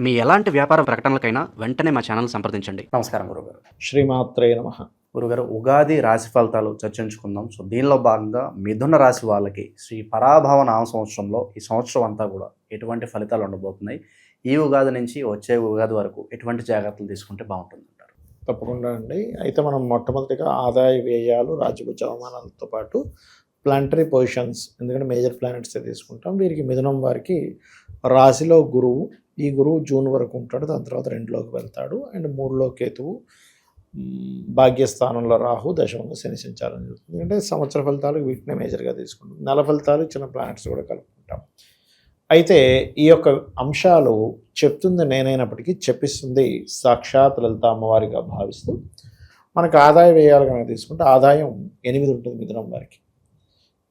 మీ ఎలాంటి వ్యాపార ప్రకటనలకైనా వెంటనే మా ఛానల్ సంప్రదించండి. నమస్కారం గురుగారు. శ్రీమాత్రే నమ. గురుగారు ఉగాది రాశి ఫలితాలు చర్చించుకుందాం. సో దీనిలో భాగంగా మిథున రాశి వాళ్ళకి శ్రీ పరాభవ నామ సంవత్సరంలో ఈ సంవత్సరం అంతా కూడా ఎటువంటి ఫలితాలు ఉండబోతున్నాయి? ఈ ఉగాది నుంచి వచ్చే ఉగాది వరకు ఎటువంటి జాగ్రత్తలు తీసుకుంటే బాగుంటుంది అంటారు? తప్పకుండా అండి. అయితే మనం మొట్టమొదటిగా ఆదాయ వ్యయాలు రాజ్యభుజ అవమానాలతో పాటు ప్లాంటరీ పొజిషన్స్ ఎందుకంటే మేజర్ ప్లానెట్స్ తీసుకుంటాం. వీరికి మిథునం వారికి రాశిలో గురువు ఈ గురువు జూన్ వరకు ఉంటాడు. దాని తర్వాత రెండులోకి వెళ్తాడు. అండ్ మూడులో కేతువు భాగ్యస్థానంలో రాహు దశమంలో శని సంచారం జరుగుతుంది. అంటే సంవత్సర ఫలితాలు వీటినే మేజర్గా తీసుకుంటాం నెల ఫలితాలు చిన్న ప్లానెట్స్ కూడా కలుపుకుంటాం. అయితే ఈ యొక్క అంశాలు చెప్తుంది నేనైనప్పటికీ చెప్పిస్తుంది సాక్షాత్ లలిత అమ్మవారిగా భావిస్తూ. మనకు ఆదాయ వ్యయాలు కనుక తీసుకుంటే ఆదాయం ఎనిమిది ఉంటుంది మిథునం వారికి.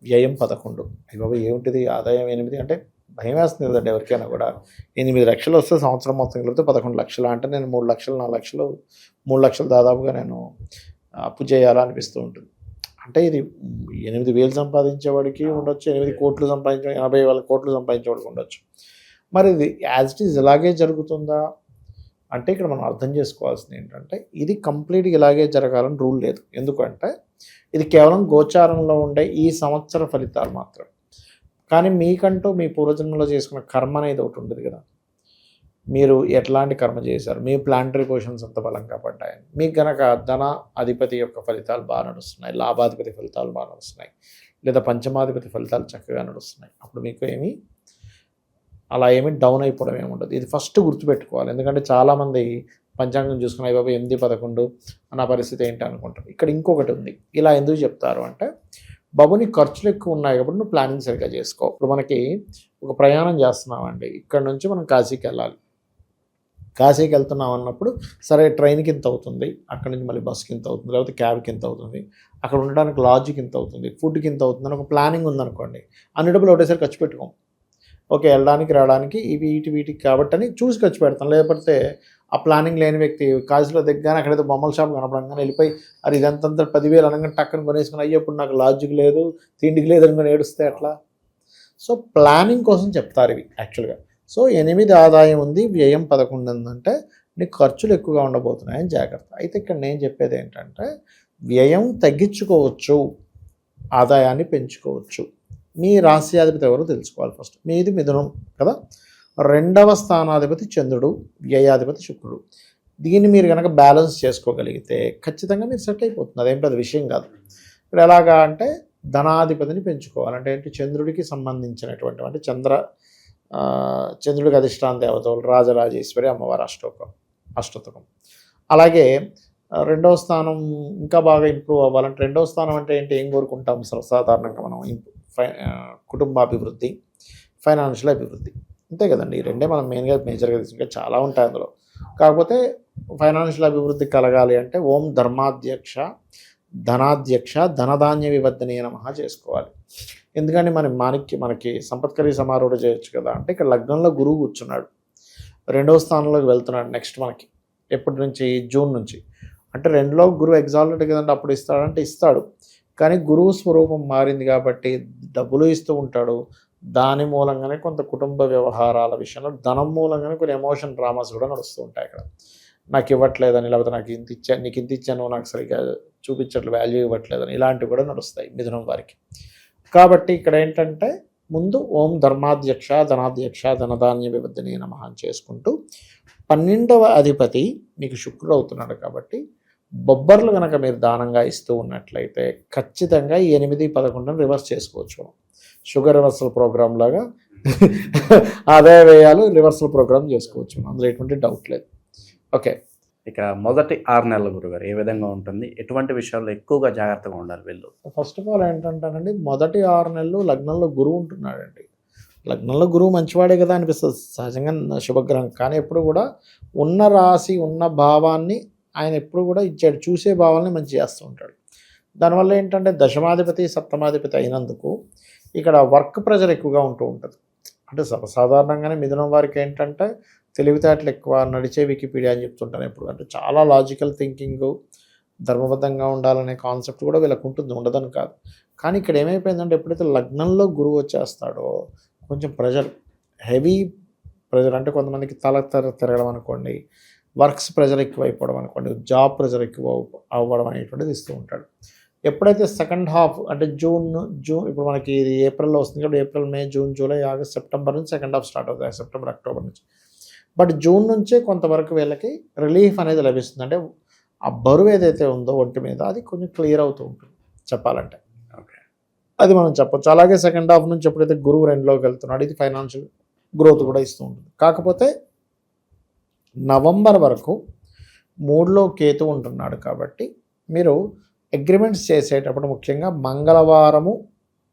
వ్యయం పదకొండు. అయ్యి బాబా ఏమిటిది? ఆదాయం ఎనిమిది అంటే భయం వేస్తుంది కదండి ఎవరికైనా కూడా. ఎనిమిది లక్షలు వస్తే సంవత్సరం మొత్తం కలిపితే పదకొండు లక్షలు అంటే నేను మూడు లక్షలు నాలుగు లక్షలు మూడు లక్షలు దాదాపుగా నేను అప్పు చేయాలనిపిస్తూ ఉంటుంది. అంటే ఇది ఎనిమిది వేలు సంపాదించేవాడికి ఉండొచ్చు ఎనిమిది కోట్లు సంపాదించే ఎనభై వేల కోట్లు సంపాదించేవాడికి ఉండొచ్చు. మరి ఇది యాజ్ ఇట్ ఈజ్ ఇలాగే జరుగుతుందా? అంటే ఇక్కడ మనం అర్థం చేసుకోవాల్సింది ఏంటంటే ఇది కంప్లీట్గా ఇలాగే జరగాలని రూల్ లేదు. ఎందుకంటే ఇది కేవలం గోచారంలో ఉండే ఈ సంవత్సర ఫలితాలు మాత్రం కానీ మీకంటూ మీ పూర్వజన్మలో చేసుకున్న కర్మ అనేది ఒకటి ఉంటుంది కదా. మీరు ఎట్లాంటి కర్మ చేశారు? మీ ప్లాంటరీ పొజిషన్స్ అంత బలంగా పడ్డాయని. మీకు గనక ధన అధిపతి యొక్క ఫలితాలు బాగా నడుస్తున్నాయి. లాభాధిపతి ఫలితాలు బాగా నడుస్తున్నాయి. లేదా పంచమాధిపతి ఫలితాలు చక్కగా నడుస్తున్నాయి. అప్పుడు మీకు ఏమి అలా ఏమి డౌన్ అయిపోవడం ఏమి ఉండదు. ఇది ఫస్ట్ గుర్తుపెట్టుకోవాలి. ఎందుకంటే చాలామంది పంచాంగం చూసుకున్న బాబు ఎనిమిది పదకొండు అన్న పరిస్థితి ఏంటి అనుకుంటారు. ఇక్కడ ఇంకొకటి ఉంది. ఇలా ఎందుకు చెప్తారు అంటే బాబు నీ ఖర్చులు ఎక్కువ ఉన్నాయి కాబట్టి నువ్వు ప్లానింగ్ సరిగ్గా చేసుకో. ఇప్పుడు మనకి ఒక ప్రయాణం చేస్తున్నామండి. ఇక్కడ నుంచి మనం కాశీకి వెళ్ళాలి. కాశీకి వెళ్తున్నాం అన్నప్పుడు సరే ట్రైన్కి ఇంత అవుతుంది? అక్కడ నుంచి మళ్ళీ బస్కి ఇంత అవుతుంది? లేకపోతే క్యాబ్కి ఇంత అవుతుంది? అక్కడ ఉండడానికి లాడ్జ్కి ఇంత అవుతుంది? ఫుడ్కి ఇంత అవుతుంది? అని ఒక ప్లానింగ్ ఉందనుకోండి. అన్ని డబ్బులు ఒకటేసారి ఖర్చు పెట్టుకోం. ఓకే వెళ్ళడానికి రావడానికి ఇవి వీటి వీటికి కాబట్టి అని చూసి ఖర్చు పెడతాం. లేకపోతే ఆ ప్లానింగ్ లేని వ్యక్తి కాశీలో అక్కడ అక్కడైతే బొమ్మల షాప్ కనపడంగానే వెళ్ళిపోయి అది ఇదంతా పదివేలు అనగానే టక్కన కొనేసుకుని అయ్యే ఇప్పుడు నాకు లాజిక్ లేదు తిండికి లేదు అనుకుని ఏడుస్తే అట్లా సో ప్లానింగ్ కోసం చెప్తారు ఇవి యాక్చువల్గా సో ఎనిమిది ఆదాయం ఉంది వ్యయం పదకొండు ఉందంటే నీకు ఖర్చులు ఎక్కువగా ఉండబోతున్నాయని జాగ్రత్త. అయితే ఇక్కడ నేను చెప్పేది ఏంటంటే వ్యయం తగ్గించుకోవచ్చు ఆదాయాన్ని పెంచుకోవచ్చు. మీ రాశ్యాధిపతి ఎవరో తెలుసుకోవాలి ఫస్ట్ మీది మిథునం కదా? రెండవ స్థానాధిపతి చంద్రుడు వ్యయాధిపతి శుక్రుడు. దీన్ని మీరు కనుక బ్యాలెన్స్ చేసుకోగలిగితే ఖచ్చితంగా మీరు సెట్ అయిపోతుంది అదేం పెద్ద విషయం కాదు. ఇప్పుడు ఎలాగా అంటే ధనాధిపతిని పెంచుకోవాలంటే ఏంటి? చంద్రుడికి సంబంధించినటువంటి అంటే చంద్ర చంద్రుడికి అధిష్టాన దేవతలు రాజరాజేశ్వరి అమ్మవారి అష్టోకం అష్టోత్తకం. అలాగే రెండవ స్థానం ఇంకా బాగా ఇంప్రూవ్ అవ్వాలంటే రెండవ స్థానం అంటే ఏంటి? ఏం కోరుకుంటాం? సర్వసాధారణంగా మనం ఇంప్- ఫై కుటుంబాభివృద్ధి ఫైనాన్షియల్ అభివృద్ధి. అంతే కదండి. ఈ రెండే మనం మెయిన్గా మేజర్గా తీసుకుంటే చాలా ఉంటాయి అందులో. కాకపోతే ఫైనాన్షియల్ అభివృద్ధి కలగాలి అంటే ఓం ధర్మాధ్యక్ష ధనాధ్యక్ష ధనధాన్య వివర్ధనీయ నమః చేసుకోవాలి. ఎందుకంటే మన మనకి మనకి సంపత్కరి సమారోహం చేయొచ్చు కదా. అంటే ఇక్కడ లగ్నంలో గురువు కూర్చున్నాడు. రెండవ స్థానంలోకి వెళ్తున్నాడు నెక్స్ట్ మనకి. ఎప్పటి నుంచి? జూన్ నుంచి. అంటే రెండులో గురువు ఎగ్జాల్టెడ్ కదంటే అప్పుడు ఇస్తాడంటే ఇస్తాడు. కానీ గురువు స్వరూపం మారింది కాబట్టి డబ్బులు ఇస్తూ ఉంటాడు. దాని మూలంగానే కొంత కుటుంబ వ్యవహారాల విషయంలో ధనం మూలంగానే కొన్ని ఎమోషన్ డ్రామాస్ కూడా నడుస్తూ ఉంటాయి ఇక్కడ. నాకు ఇవ్వట్లేదని లేకపోతే నాకు ఇంత ఇచ్చా నీకు ఇంత ఇచ్చాను నాకు సరిగ్గా చూపించట్లు వాల్యూ ఇవ్వట్లేదని ఇలాంటివి కూడా నడుస్తాయి మిథునం వారికి. కాబట్టి ఇక్కడ ఏంటంటే ముందు ఓం ధర్మాధ్యక్ష ధనాధ్యక్ష ధనధాన్య విభద్ధని నమహం చేసుకుంటూ పన్నెండవ అధిపతి మీకు శుక్రుడు అవుతున్నాడు కాబట్టి బొబ్బర్లు కనుక మీరు దానంగా ఇస్తూ ఉన్నట్లయితే ఖచ్చితంగా ఈ ఎనిమిది పదకొండుని రివర్స్ చేసుకోవచ్చు. షుగర్ రివర్సల్ ప్రోగ్రామ్ లాగా ఆదాయ వ్యయాలు రివర్సల్ ప్రోగ్రామ్ చేసుకోవచ్చు. అందులో ఎటువంటి డౌట్ లేదు. ఓకే. ఇక మొదటి ఆరు నెలల గురుగారు ఏ విధంగా ఉంటుంది? ఎటువంటి విషయాల్లో ఎక్కువగా జాగ్రత్తగా ఉండాలి వీళ్ళు? ఫస్ట్ ఆఫ్ ఆల్ ఏంటంటానండి మొదటి ఆరు నెలలు లగ్నంలో గురువు ఉంటున్నాడండి. లగ్నంలో గురువు మంచివాడే కదా అనిపిస్తుంది. సహజంగా శుభగ్రహం. కానీ ఎప్పుడు కూడా ఉన్న రాశి ఉన్న భావాన్ని ఆయన ఎప్పుడు కూడా ఇచ్చాడు. చూసే భావాలని మంచి చేస్తూ ఉంటాడు. దానివల్ల ఏంటంటే దశమాధిపతి సప్తమాధిపతి అయినందుకు ఇక్కడ వర్క్ ప్రెజర్ ఎక్కువగా ఉంటూ ఉంటుంది. అంటే సర్వసాధారణంగానే మిథునం వారికి ఏంటంటే తెలివితేటలు ఎక్కువ నడిచే వికీపీడియా అని చెప్తుంటాను ఎప్పుడు. అంటే చాలా లాజికల్ థింకింగ్ ధర్మబద్ధంగా ఉండాలనే కాన్సెప్ట్ కూడా వీళ్ళకు ఉంటుంది ఉండదని కాదు. కానీ ఇక్కడ ఏమైపోయిందంటే ఎప్పుడైతే లగ్నంలో గురువు వచ్చేస్తాడో కొంచెం ప్రెజర్ హెవీ ప్రెజర్ అంటే కొంతమందికి తల తెర తిరగడం అనుకోండి వర్క్స్ ప్రెజర్ ఎక్కువ అయిపోవడం అనుకోండి జాబ్ ప్రెజర్ ఎక్కువ అవ్వ- అవ్వడం అనేటువంటిది ఇస్తూ ఉంటాడు. ఎప్పుడైతే సెకండ్ హాఫ్ అంటే జూన్ జూన్ ఇప్పుడు మనకి ఇది ఏప్రిల్లో వస్తుంది కాబట్టి April May June July August September నుంచి సెకండ్ హాఫ్ స్టార్ట్ అవుతాయి సెప్టెంబర్ అక్టోబర్ నుంచి. బట్ జూన్ నుంచే కొంతవరకు వీళ్ళకి రిలీఫ్ అనేది లభిస్తుంది. అంటే ఆ బరువు ఏదైతే ఉందో ఒంటి మీద అది కొంచెం క్లియర్ అవుతూ ఉంటుంది చెప్పాలంటే. ఓకే. అది మనం చెప్పొచ్చు. అలాగే సెకండ్ హాఫ్ నుంచి ఎప్పుడైతే గురువు రెండులోకి వెళ్తున్నాడు ఇది ఫైనాన్షియల్ గ్రోత్ కూడా ఇస్తూ ఉంటుంది. కాకపోతే నవంబర్ వరకు మూడులో కేతు ఉంటున్నాడు కాబట్టి మీరు అగ్రిమెంట్స్ చేసేటప్పుడు ముఖ్యంగా మంగళవారము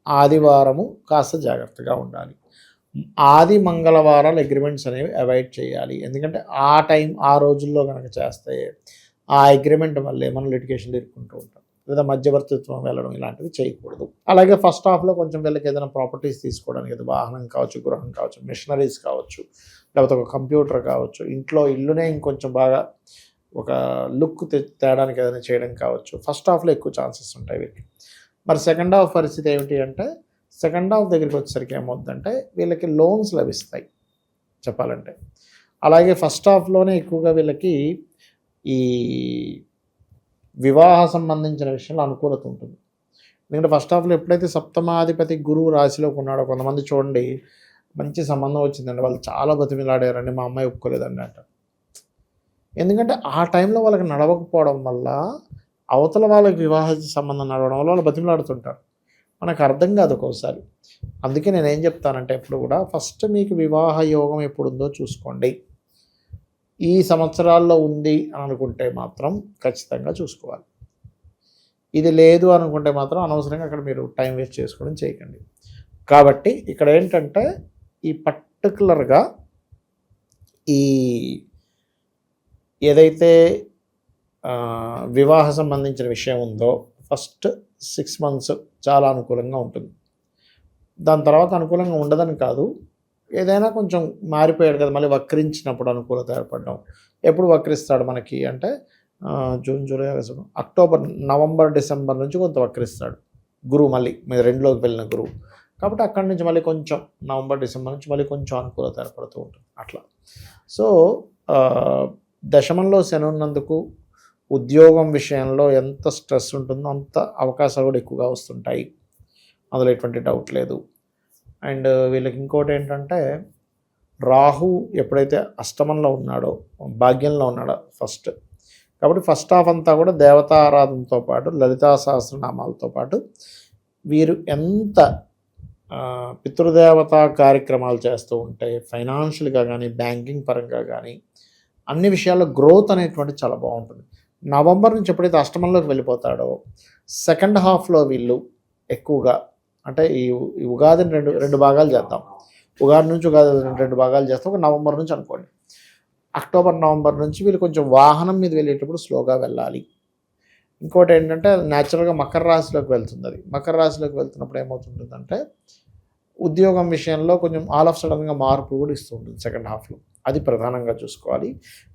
ఆదివారము కాస్త జాగ్రత్తగా ఉండాలి. ఆది మంగళవారాలు అగ్రిమెంట్స్ అనేవి అవాయిడ్ చేయాలి. ఎందుకంటే ఆ టైం ఆ రోజుల్లో కనుక చేస్తే ఆ అగ్రిమెంట్ వల్లే మనం లిటికేషన్ ఇరుక్కుంటూ ఉంటాం. లేదా మధ్యవర్తిత్వం వెళ్ళడం ఇలాంటివి చేయకూడదు. అలాగే ఫస్ట్ హాఫ్లో కొంచెం వీళ్ళకి ఏదైనా ప్రాపర్టీస్ తీసుకోవడానికి వాహనం కావచ్చు గృహం కావచ్చు మిషనరీస్ కావచ్చు లేకపోతే ఒక కంప్యూటర్ కావచ్చు ఇంట్లో ఇల్లునే ఇంకొంచెం బాగా ఒక లుక్ తేడానికి ఏదైనా చేయడం కావచ్చు ఫస్ట్ హాఫ్లో ఎక్కువ ఛాన్సెస్ ఉంటాయి వీరికి మరి సెకండ్ హాఫ్ పరిస్థితి ఏమిటి అంటే సెకండ్ హాఫ్ దగ్గరికి వచ్చేసరికి ఏమవుతుందంటే వీళ్ళకి లోన్స్ లభిస్తాయి చెప్పాలంటే. అలాగే ఫస్ట్ హాఫ్లోనే ఎక్కువగా వీళ్ళకి ఈ వివాహ సంబంధించిన విషయంలో అనుకూలత ఉంటుంది. ఎందుకంటే ఫస్ట్ హాఫ్లో ఎప్పుడైతే సప్తమాధిపతి గురువు రాశిలోకి ఉన్నాడో కొంతమంది చూడండి మంచి సంబంధం వచ్చిందండి. వాళ్ళు చాలా బతిమిలాడారండి మా అమ్మాయి ఒప్పుకోలేదండి అంట. ఎందుకంటే ఆ టైంలో వాళ్ళకి నడవకపోవడం వల్ల అవతల వాళ్ళకి వివాహ సంబంధం నడవడం వల్ల వాళ్ళు బతిమిలాడుతుంటారు మనకు అర్థం కాదు ఒక్కోసారి. అందుకే నేను ఏం చెప్తానంటే ఎప్పుడు కూడా ఫస్ట్ మీకు వివాహ యోగం ఎప్పుడుందో చూసుకోండి. ఈ సంవత్సరాల్లో ఉంది అని అనుకుంటే మాత్రం ఖచ్చితంగా చూసుకోవాలి. ఇది లేదు అనుకుంటే మాత్రం అనవసరంగా అక్కడ మీరు టైం వేస్ట్ చేసుకోవడం చేయకండి. కాబట్టి ఇక్కడ ఏంటంటే ఈ పర్టికులర్గా ఈ ఏదైతే వివాహ సంబంధించిన విషయం ఉందో ఫస్ట్ సిక్స్ మంత్స్ చాలా అనుకూలంగా ఉంటుంది. దాని తర్వాత అనుకూలంగా ఉండదని కాదు. ఏదైనా కొంచెం మారిపోయాడు కదా మళ్ళీ వక్రించినప్పుడు అనుకూలత ఏర్పడడం. ఎప్పుడు వక్రిస్తాడు మనకి అంటే June July October November December నుంచి కొంత వక్రిస్తాడు. గురువు మళ్ళీ మీరు రెండులోకి వెళ్ళిన గురువు. కాబట్టి అక్కడి నుంచి మళ్ళీ కొంచెం నవంబర్ డిసెంబర్ నుంచి మళ్ళీ కొంచెం అనుకూలత ఏర్పడుతూ ఉంటుంది. అట్లా. సో దశమంలో శని ఉన్నందుకు ఉద్యోగం విషయంలో ఎంత స్ట్రెస్ ఉంటుందో అంత అవకాశాలు కూడా ఎక్కువగా వస్తుంటాయి. అందులో ఎటువంటి డౌట్ లేదు. అండ్ వీళ్ళకి ఇంకోటి ఏంటంటే రాహు ఎప్పుడైతే అష్టమంలో ఉన్నాడో భాగ్యంలో ఉన్నాడో ఫస్ట్ కాబట్టి ఫస్ట్ హాఫ్ అంతా కూడా దేవతారాధనతో పాటు లలితా సహస్రనామాలతో పాటు వీరు ఎంత పితృదేవతా కార్యక్రమాలు చేస్తూ ఉంటే ఫైనాన్షియల్గా కానీ బ్యాంకింగ్ పరంగా కానీ అన్ని విషయాల్లో గ్రోత్ అనేటువంటి చాలా బాగుంటుంది. నవంబర్ నుంచి ఎప్పుడైతే అష్టమంలోకి వెళ్ళిపోతాడో సెకండ్ హాఫ్లో వీళ్ళు ఎక్కువగా అంటే ఈ ఉగాదిని రెండు రెండు భాగాలు చేద్దాం. ఉగాది నుంచి ఉగాది రెండు రెండు భాగాలు చేస్తాం ఒక నవంబర్ నుంచి అనుకోండి. అక్టోబర్ నవంబర్ నుంచి వీళ్ళు కొంచెం వాహనం మీద వెళ్ళేటప్పుడు స్లోగా వెళ్ళాలి. ఇంకోటి ఏంటంటే న్యాచురల్గా మకర రాశిలోకి వెళ్తుంది అది మకర రాశిలోకి వెళ్తున్నప్పుడు ఏమవుతుంటుందంటే ఉద్యోగం విషయంలో కొంచెం ఆల్ ఆఫ్ సడన్గా మార్పు కూడా ఇస్తూ ఉంటుంది సెకండ్ హాఫ్లో అది ప్రధానంగా చూసుకోవాలి.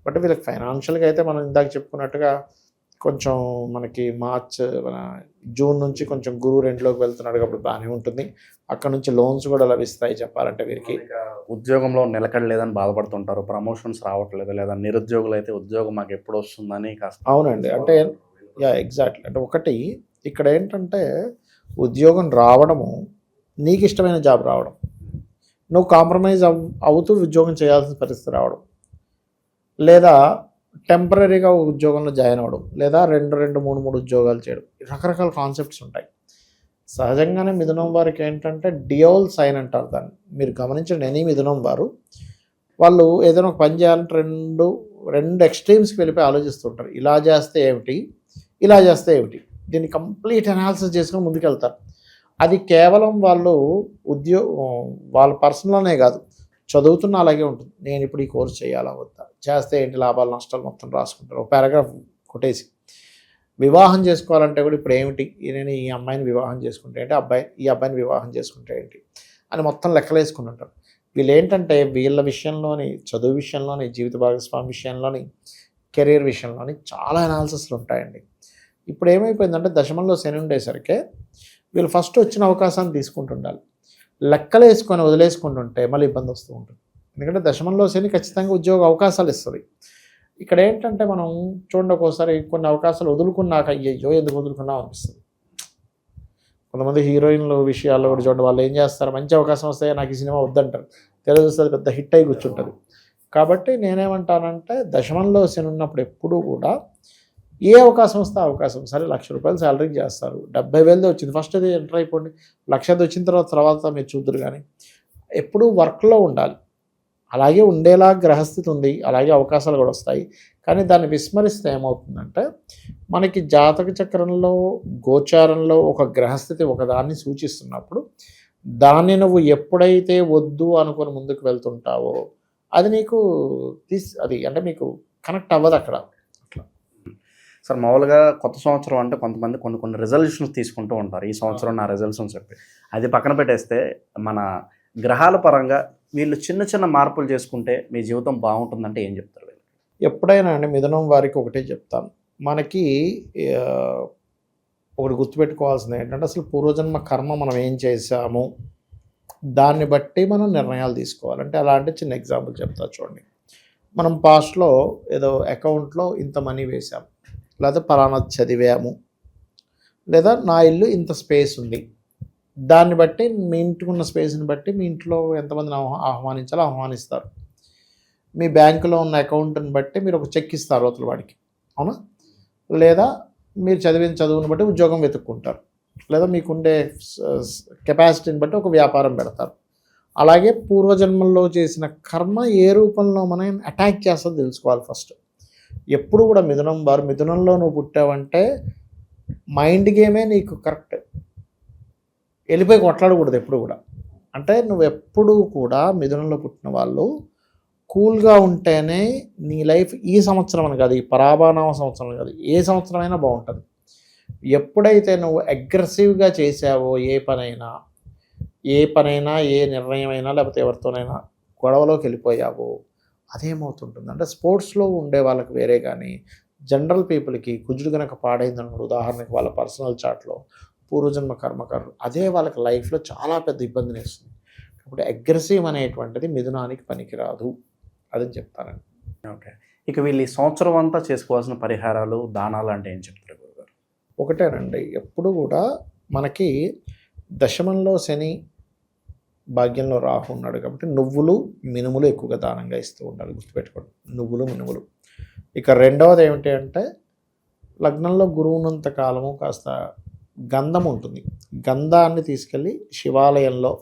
బట్ వీళ్ళకి ఫైనాన్షియల్గా అయితే మనం ఇందాక చెప్పుకున్నట్టుగా కొంచెం మనకి మార్చ్ మన జూన్ నుంచి కొంచెం గురువు రెండులోకి వెళ్తున్నాడు కాబట్టి బాగానే ఉంటుంది. అక్కడ నుంచి లోన్స్ కూడా లభిస్తాయి చెప్పాలంటే వీరికి. ఉద్యోగంలో నిలకడలేదని బాధపడుతుంటారు. ప్రమోషన్స్ రావట్లేదు లేదా నిరుద్యోగులు అయితే ఉద్యోగం మాకు ఎప్పుడు వస్తుందని కాస్త అవునండి. అంటే యా ఎగ్జాక్ట్లీ అంటే ఒకటి ఇక్కడ ఏంటంటే ఉద్యోగం రావడము నీకు ఇష్టమైన జాబ్ రావడం. నువ్వు కాంప్రమైజ్ అవ్ అవుతూ ఉద్యోగం చేయాల్సిన పరిస్థితి రావడం. లేదా టెంపరీగా ఉద్యోగంలో జాయిన్ అవ్వడం లేదా రెండు రెండు మూడు మూడు ఉద్యోగాలు చేయడం. రకరకాల కాన్సెప్ట్స్ ఉంటాయి. సహజంగానే మిథునం వారికి ఏంటంటే డియోల్ సైన్ అంటారు దాన్ని. మీరు గమనించండి ఎనీ మిథునం వారు. వాళ్ళు ఏదైనా ఒక పని చేయాలంటే రెండు రెండు ఎక్స్ట్రీమ్స్కి వెళ్ళిపోయి ఆలోచిస్తుంటారు. ఇలా చేస్తే ఏమిటి? ఇలా చేస్తే ఏమిటి? దీన్ని కంప్లీట్ అనాలిసిస్ చేసుకొని ముందుకెళ్తారు. అది కేవలం వాళ్ళు ఉద్యో వాళ్ళ పర్సనల్నే కాదు. చదువుతున్న అలాగే ఉంటుంది. నేను ఇప్పుడు ఈ కోర్స్ చేయాలా వద్దా? చేస్తే ఏంటి లాభాలు నష్టాలు మొత్తం రాసుకుంటారు. ఒక పారాగ్రాఫ్ కొట్టేసి వివాహం చేసుకోవాలంటే కూడా ఇప్పుడు ఏమిటి? నేను ఈ అమ్మాయిని వివాహం చేసుకుంటే ఏంటి? అబ్బాయి ఈ అబ్బాయిని వివాహం చేసుకుంటే ఏంటి? అని మొత్తం లెక్కలేసుకుని ఉంటారు. వీళ్ళు ఏంటంటే వీళ్ళ విషయంలోని చదువు విషయంలోని జీవిత భాగస్వామి విషయంలోని కెరీర్ విషయంలోని చాలా అనాలిసిస్లు ఉంటాయండి. ఇప్పుడు ఏమైపోయిందంటే దశమంలో శని ఉండేసరికి వీళ్ళు ఫస్ట్ వచ్చిన అవకాశాన్ని తీసుకుంటుండాలి. లెక్కలు వేసుకొని వదిలేసుకుంటుంటే మళ్ళీ ఇబ్బంది వస్తూ ఉంటుంది. ఎందుకంటే దశమంలో శని ఖచ్చితంగా ఉద్యోగ అవకాశాలు ఇస్తుంది. ఇక్కడ ఏంటంటే మనం చూడండి ఒక్కోసారి కొన్ని అవకాశాలు వదులుకున్నాక అయ్యయ్యో ఎందుకు వదులుకున్నాం అనిపిస్తుంది. కొంతమంది హీరోయిన్లు విషయాల్లో కూడా చూడండి వాళ్ళు ఏం చేస్తారు? మంచి అవకాశం వస్తే నాకు ఈ సినిమా వద్దంటారు. తెలుసు పెద్ద హిట్ అయి కూర్చుంటుంది. కాబట్టి నేనేమంటానంటే దశమంలో శని ఉన్నప్పుడు ఎప్పుడూ కూడా ఏ అవకాశం వస్తే అవకాశం. సరే లక్ష రూపాయలు శాలరీ చేస్తారు. డెబ్బై వేలది వచ్చింది. ఫస్ట్ అది ఎంటర్ అయిపోండి. లక్షది వచ్చిన తర్వాత తర్వాత మీరు చూద్దరు కానీ ఎప్పుడూ వర్క్లో ఉండాలి. అలాగే ఉండేలా గ్రహస్థితి ఉంది. అలాగే అవకాశాలు కూడా వస్తాయి. కానీ దాన్ని విస్మరిస్తే ఏమవుతుందంటే మనకి జాతక చక్రంలో గోచారంలో ఒక గ్రహస్థితి ఒకదాన్ని సూచిస్తున్నప్పుడు దాన్ని నువ్వు ఎప్పుడైతే వద్దు అనుకుని ముందుకు వెళ్తుంటావో అది నీకు తీస్ అది అంటే మీకు కనెక్ట్ అవ్వదు అక్కడ. సార్ మామూలుగా కొత్త సంవత్సరం అంటే కొంతమంది కొన్ని కొన్ని రిజల్యూషన్స్ తీసుకుంటూ ఉంటారు. ఈ సంవత్సరం నా రిజల్ట్స్ అని చెప్పి. అది పక్కన పెట్టేస్తే మన గ్రహాల పరంగా వీళ్ళు చిన్న చిన్న మార్పులు చేసుకుంటే మీ జీవితం బాగుంటుందంటే ఏం చెప్తారు వీళ్ళు? ఎప్పుడైనా అండి మిథునం వారికి ఒకటే చెప్తాను. మనకి ఒకటి గుర్తుపెట్టుకోవాల్సింది ఏంటంటే అసలు పూర్వజన్మ కర్మ మనం ఏం చేసాము దాన్ని బట్టి మనం నిర్ణయాలు తీసుకోవాలంటే అలాంటి చిన్న ఎగ్జాంపుల్ చెప్తా చూడండి. మనం పాస్ట్లో ఏదో అకౌంట్లో ఇంత మనీ వేసాం లేదా పలానా చదివాము. లేదా నా ఇల్లు ఇంత స్పేస్ ఉంది. దాన్ని బట్టి మీ ఇంటికి ఉన్న స్పేస్ని బట్టి మీ ఇంట్లో ఎంతమందిని ఆహ్వా- ఆహ్వానించాలో ఆహ్వానిస్తారు. మీ బ్యాంకులో ఉన్న అకౌంట్ని బట్టి మీరు ఒక చెక్ ఇస్తారు అవతల వాడికి. అవునా? లేదా మీరు చదివిన చదువుని బట్టి ఉద్యోగం వెతుక్కుంటారు. లేదా మీకుండే కెపాసిటీని బట్టి ఒక వ్యాపారం పెడతారు. అలాగే పూర్వజన్మల్లో చేసిన కర్మ ఏ రూపంలో మనం అటాక్ చేస్తుందో తెలుసుకోవాలి ఫస్ట్. ఎప్పుడు కూడా మిథునం వారు మిథునంలో నువ్వు పుట్టావంటే మైండ్ గేమే నీకు కరెక్ట్. వెళ్ళిపోయి కొట్లాడకూడదు ఎప్పుడు కూడా. అంటే నువ్వు ఎప్పుడు కూడా మిథునంలో పుట్టిన వాళ్ళు కూల్గా ఉంటేనే నీ లైఫ్ ఈ సంవత్సరం అని కాదు ఈ పరాభానామ సంవత్సరం కాదు ఏ సంవత్సరం అయినా బాగుంటుంది. ఎప్పుడైతే నువ్వు అగ్రెసివ్గా చేసావో ఏ పనైనా ఏ పనైనా ఏ నిర్ణయం అయినా లేకపోతే ఎవరితోనైనా గొడవలోకి వెళ్ళిపోయావో అదేమవుతుంటుంది? అంటే స్పోర్ట్స్లో ఉండే వాళ్ళకి వేరే కానీ జనరల్ పీపుల్కి కుజుడు కనుక పాడైందనుకోండి ఉదాహరణకి వాళ్ళ పర్సనల్ చాట్లో పూర్వజన్మ కర్మకారులు అదే వాళ్ళకి లైఫ్లో చాలా పెద్ద ఇబ్బందిని ఇస్తుంది కాబట్టి అగ్రెసివ్ అనేటువంటిది మిథునానికి పనికిరాదు. అదని చెప్తానండి. ఓకే. ఇక వీళ్ళు ఈ సంవత్సరం అంతా చేసుకోవాల్సిన పరిహారాలు దానాలు అంటే ఏం చెప్తారు గురుగారు? ఒకటేనండి. ఎప్పుడు కూడా మనకి దశమంలో శని భాగ్యంలో రాహు ఉన్నాడు కాబట్టి నువ్వులు మినుములు ఎక్కువగా దానంగా ఇస్తూ ఉండాలి. గుర్తుపెట్టుకోండి. నువ్వులు మినుములు. ఇక రెండవది ఏమిటి అంటే లగ్నంలో గురువు ఉన్నంత కాలము కాస్త గంధం ఉంటుంది. గంధాన్ని తీసుకెళ్ళి శివాలయంలో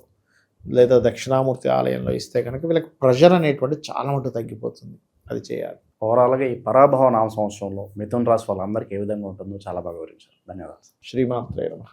లేదా దక్షిణామూర్తి ఆలయంలో ఇస్తే కనుక వీళ్ళకి ప్రెషర్ అనేటువంటి చాలా మటుకు తగ్గిపోతుంది. అది చేయాలి. ఓవరాల్గా ఈ పరాభవ నామ సంవత్సరంలో మిథున్ రాశి వాళ్ళందరికీ ఏ విధంగా ఉంటుందో చాలా బాగా వివరించారు. ధన్యవాదాలు. శ్రీమాత్రే నమః.